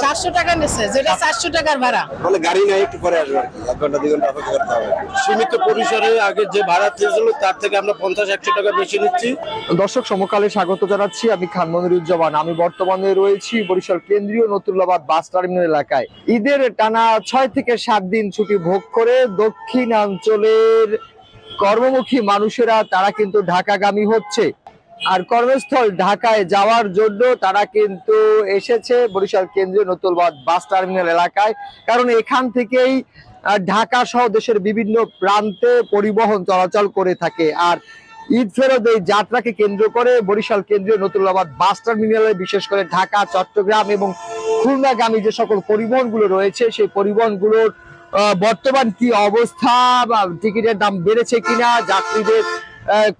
সাতশো টাকা নিচ্ছে যেটা চারশো টাকার ভাড়া। বলে গাড়ি নাই একটু পরে আসবে। এক ঘণ্টা দুই ঘণ্টা অপেক্ষা করতে হবে। সীমিত পরিসরে আগে যে ভাড়া ছিল তার থেকে আমরা পঞ্চাশ একশো টাকা বেশি নিচ্ছি। দর্শক সমকালে স্বাগত জানাচ্ছি। আমি খান মনিরুজ্জামান। আমি বর্তমানে রয়েছি বরিশাল কেন্দ্রীয় নতুল্লাবাদ বাস টার্মিনাল এলাকায়। ঈদের টানা ছয় থেকে সাত দিন ছুটি ভোগ করে দক্ষিণাঞ্চলের কর্মমুখী মানুষেরা তারা কিন্তু ঢাকাগামী হচ্ছে। আর কর্মস্থল ঢাকায় যাওয়ার জন্য তারা কিন্তু এসেছে বরিশাল কেন্দ্রীয় নতুলবাদ বাস টার্মিনাল এলাকায়। কারণ এখান থেকেই ঢাকা সহ দেশের বিভিন্ন প্রান্তে পরিবহন চলাচল করে থাকে। আর ঈদ ফেরত এই যাত্রাকে কেন্দ্র করে বরিশাল কেন্দ্রীয় নতুলাবাদ বাস টার্মিনালে, বিশেষ করে ঢাকা, চট্টগ্রাম এবং খুলনাগামী যে সকল পরিবহনগুলো রয়েছে, সেই পরিবহনগুলোর বর্তমান কি অবস্থা বা টিকিটের দাম বেড়েছে কিনা, যাত্রীদের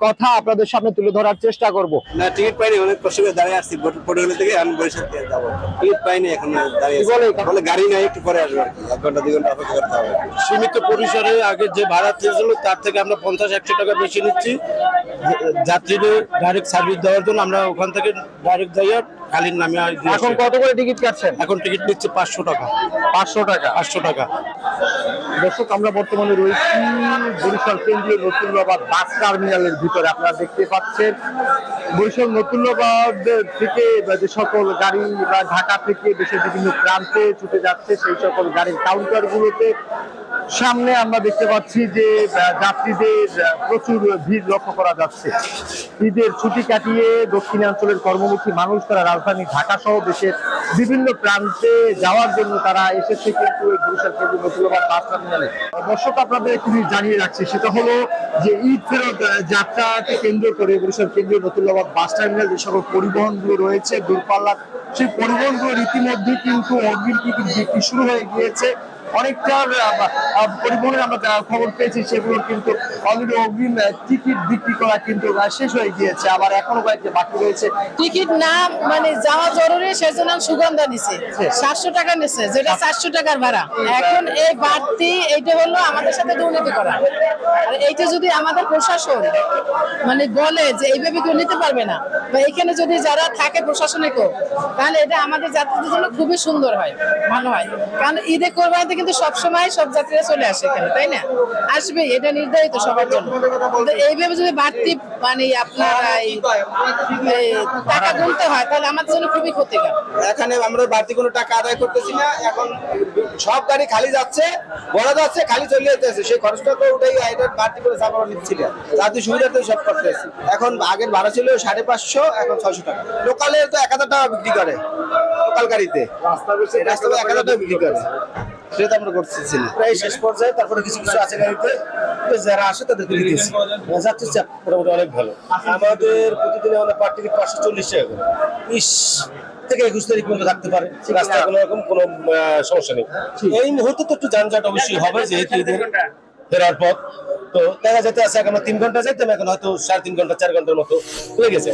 কথা আপনাদের সামনে তুলে ধরার চেষ্টা করব। না টিকিট পাইনি অনেক কষ্ট করে দাঁড়িয়ে আসছি। পটুয়ালি থেকে আমি বরিশাল থেকে যাব। টিকিট পাইনি এখন দাঁড়িয়ে বলে? গাড়ি নাই একটু পরে আসবে এক ঘণ্টা দুই ঘণ্টা অপেক্ষা করতে হবে। সীমিত পরিসরে আগে যে ভাড়া ছিল তার থেকে আমরা পঞ্চাশ একশো টাকা বেশি নিচ্ছি। যাত্রীদের ডাইরেক্ট সার্ভিস দেওয়ার জন্য আমরা ওখান থেকে ডাইরেক্ট যাইয়া খালির নামে এখন কত করে টিকিট কাটছেন? এখন টিকিট নিচ্ছে পাঁচশো টাকা। পাঁচশো টাকা। পাঁচশো টাকা। দর্শক, আমরা বর্তমানে রয়েছি বরিশাল কেন্দ্রীয় নতুনবাদ বাস টার্মিনালের ভিতরে। আপনারা দেখতে পাচ্ছেন, বরিশাল নতুনবাদ থেকে যে সকল গাড়ি বা ঢাকা থেকে দেশের বিভিন্ন প্রান্তে ছুটে যাচ্ছে, সেই সকল গাড়ির কাউন্টার গুলোতে সামনে আমরা দেখতে পাচ্ছি যে যাত্রীদের প্রচুর ভিড় লক্ষ্য করা যাচ্ছে। ঈদের ছুটি কাটিয়ে দক্ষিণাঞ্চলের কর্মমুখী মানুষ তারা রাজধানী ঢাকা সহ দেশের বিভিন্ন প্রান্তে যাওয়ার জন্য তারা এসেছে কিন্তু এই বরিশাল কেন্দ্রীয় নতুনবাদ বাস টার্মিনালে। দর্শক আপনাদের একটু জানিয়ে রাখছি, সেটা হলো যে ঈদ ফেরত যাত্রাকে কেন্দ্র করে বরিশাল কেন্দ্রীয় নতুনবাদ বাস টার্মিনাল যে সকল পরিবহনগুলো রয়েছে, দূরপাল্লার সেই পরিবহনগুলো রীতিমধ্যে কিন্তু অগ্রিম টিকিট বিক্রি শুরু হয়ে গিয়েছে। অনেকটা আহ, আহ, পরিবহনের আমরা খবর পেয়েছি সেগুলো কিন্তু অলরেডি অগ্রিম টিকিট বিক্রি করা কিন্তু শেষ হয়ে গিয়েছে। আবার এখনও কয়েকটি বাকি রয়েছে। টিকিট না মানে যাওয়া জরুরি সেজন্য সুগন্ধা নিছে। সাতশো টাকা নিচ্ছে যেটা চারশো টাকার ভাড়া। এখন এই বাড়তি এইটা হলো আমাদের সাথে দুর্নীতি করা। আর এইটা যদি আমাদের প্রশাসন মানে বলে যে এইভাবে কেউ নিতে পারবে না বা এখানে যদি যারা থাকে প্রশাসনিকও তাহলে এটা আমাদের যাত্রীদের জন্য খুবই সুন্দর হয় ভালো হয়। কারণ ঈদে কোরবানিতে কিন্তু সবসময় সব যাত্রীরা চলে আসে এখানে তাই না? আসবে এটা নির্ধারিত সবার জন্য। কিন্তু এইভাবে যদি বাড়তি মানে আপনার টাকা গুনতে হয় তাহলে আমাদের জন্য খুবই ক্ষতিকর। এখানে আমরা বাড়তি কোনো টাকা আদায় করতেছি না এখন সব গাড়ি খালি যাচ্ছে বড় যাচ্ছে খালি চলে যেতেছে। সেই খরচটা তো ওটাই এটা বাড়তি করে চাপানো নিচ্ছিল যাতে সুবিধাতে সব করতেছি এখন আগের ভাড়া ছিল সাড়ে পাঁচশো এখন ছয়শো টাকা। লোকালে তো এক হাজার টাকা বিক্রি করে লোকাল গাড়িতে। রাস্তা এক হাজার টাকা বিক্রি করে। সেটা আমরা করতেছি প্রায় শেষ পর্যায়ে তারপরে কিছু কিছু আছে গাড়িতে যারা আসে তাদেরকে দিতেছি যাত্রীর চাপ মোটামুটি অনেক ভালো। আমাদের প্রতিদিনে আমাদের পার টিকিট পাঁচশো চল্লিশ টাকা করে। বিশ থেকে একুশ তারিখ পর্যন্ত থাকতে পারে। রাস্তায় কোনো রকম কোনো সমস্যা নেই। এই মুহূর্তে তো একটু যানজট অবশ্যই হবে যেহেতু ঈদের ফেরার পথ। তো দেখা যেতে আছে এখন তিন ঘণ্টা যাইতাম এখন হয়তো সাড়ে তিন ঘণ্টা চার ঘণ্টার মতো হয়ে গেছে।